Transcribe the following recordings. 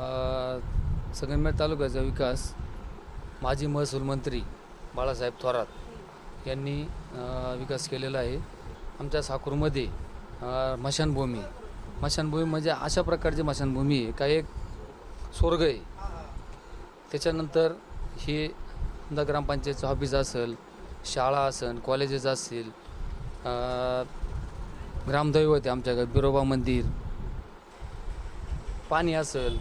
संगमनेर तालुक्याचा विकास माजी महसूल मंत्री बाळासाहेब थोरात यांनी विकास केलेला आहे. आमच्या साकूरमध्ये मशानभूमी. मशानभूमी म्हणजे अशा प्रकारची मशानभूमी आहे. का एक स्वर्ग आहे. त्याच्यानंतर हे समजा ग्रामपंचायतचं ऑफिस असेल शाळा असेल कॉलेजेस असतील ग्रामदैवत आहे आमच्याकडे बिरोबा मंदिर. पाणी असेल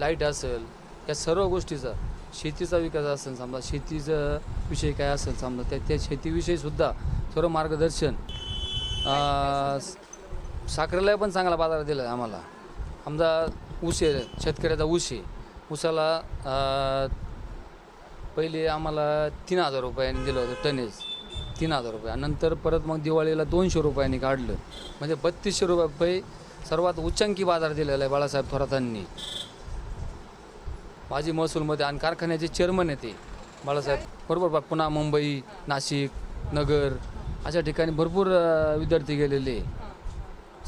लाइट असेल या सर्व गोष्टीचा शेतीचा विकास असेल समजा शेतीचं विषय काय असेल समजा त्या त्या शेतीविषयीसुद्धा सर्व मार्गदर्शन साखरेला पण चांगला बाजार दिला आहे आम्हाला. समजा ऊस आहे शेतकऱ्याचा ऊस आहे ऊसाला पहिले आम्हाला तीन हजार रुपयांनी दिलं होतं टनेज तीन हजार रुपये. नंतर परत मग दिवाळीला दोनशे रुपयांनी काढलं. म्हणजे बत्तीसशे रुपये सर्वात उच्चांकी बाजार दिलेला आहे बाळासाहेब थोरातांनी. माजी महसूलमध्ये आणि कारखान्याचे चेअरमन आहे ते. बाळासाहेब बरोबर पुन्हा मुंबई नाशिक नगर अशा ठिकाणी भरपूर विद्यार्थी गेलेले.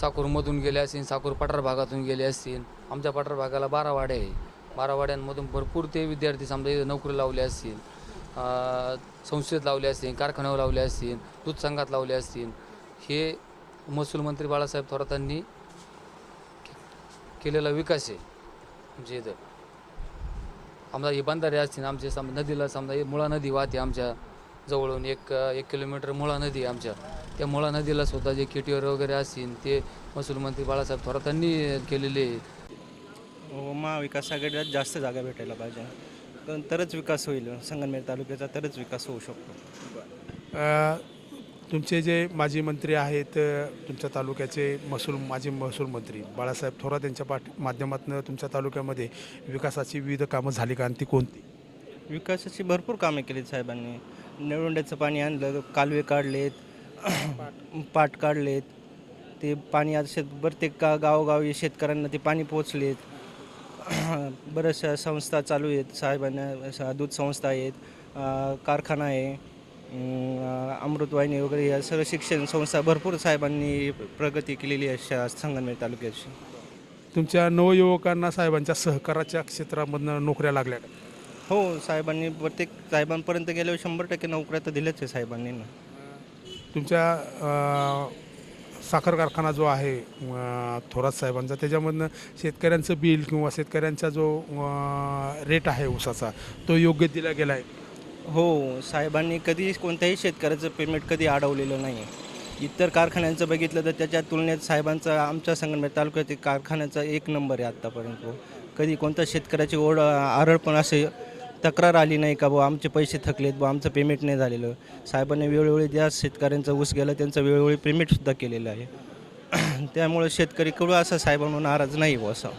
साकूरमधून गेले असतील साकूर पठार भागातून गेले असतील. आमच्या पठार भागाला बारा वाड्या आहे. बारा वाड्यांमधून भरपूर ते विद्यार्थी समजा नोकरी लावले असतील संस्थेत लावले असतील कारखान्यावर लावले असतील दूध संघात लावले असतील. हे महसूल मंत्री बाळासाहेब थोरातांनी केलेला विकास आहे. जे इथं. समजा हे बंधारे असतील आमचे समजा नदीला समजा हे मुळा नदी वाहते आमच्या जवळून एक एक किलोमीटर मुळा नदी आहे आमच्या. त्या मुळा नदीला सुद्धा जे केटीवर वगैरे असतील ते महसूल मंत्री बाळासाहेब थोरातांनी केलेले. हो, महाविकास आघाडीला जास्त जागा भेटायला पाहिजे. कारण तरच विकास होईल. संगमनेर तालुक्याचा तरच विकास होऊ शकतो. तुमचे जे माजी मंत्री आहेत तुमच्या तालुक्याचे महसूल माजी महसूल मंत्री बाळासाहेब थोरात यांच्या पाठ माध्यमातून तुमच्या तालुक्यामध्ये विकासाची विविध कामं झाली का आणि ती कोणती? विकासाची भरपूर कामे केली साहेबांनी. निळवंड्याचं पाणी आणलं कालवे काढलेत पाट काढलेत. ते पाणी आज शेत प्रत्येक का गावोगावी शेतकऱ्यांना ते पाणी पोचलेत बऱ्याचशा संस्था चालू आहेत. साहेबांना दूध संस्था आहेत. कारखाना आहे. अमृतवाहिनी वगैरे या सर्व शिक्षण संस्था भरपूर साहेबांनी प्रगती केलेली आहे शा संगमनेर तालुक्याची. तुमच्या नवयुवकांना साहेबांच्या सहकाराच्या क्षेत्रामधनं नोकऱ्या लागल्या का? हो साहेबांनी प्रत्येक साहेबांपर्यंत गेल्यावर शंभर टक्के नोकऱ्या तर दिल्याच आहे साहेबांनी ना. तुमच्या अ, साखर कारखाना जो आहे अ, थोरात साहेबांचा त्याच्यामधनं शेतकऱ्यांचं बिल किंवा शेतकऱ्यांचा जो अ, रेट आहे ऊसाचा तो योग्य दिला गेला आहे हो साहेबांनी कधी कोणत्याही शेतकऱ्याचं पेमेंट कधी अडवलेलं नाही इतर कारखान्यांचं बघितलं तर त्याच्या तुलनेत साहेबांचा आमच्या संगमनेर तालुक्यातील कारखान्याचा एक नंबर आहे आत्तापर्यंत कधी कोणत्या शेतकऱ्याची ओढ आरळ पण असे तक्रार आली नाही का बुवा आमचे पैसे थकलेत बुवा आमचं पेमेंट नाही झालेलं. साहेबांनी वेळोवेळी ज्या शेतकऱ्यांचा ऊस गेला त्यांचं वेळोवेळी पेमेंटसुद्धा केलेलं आहे. त्यामुळे शेतकरी कडू असं साहेबांना नाराज नाही बुवा असं.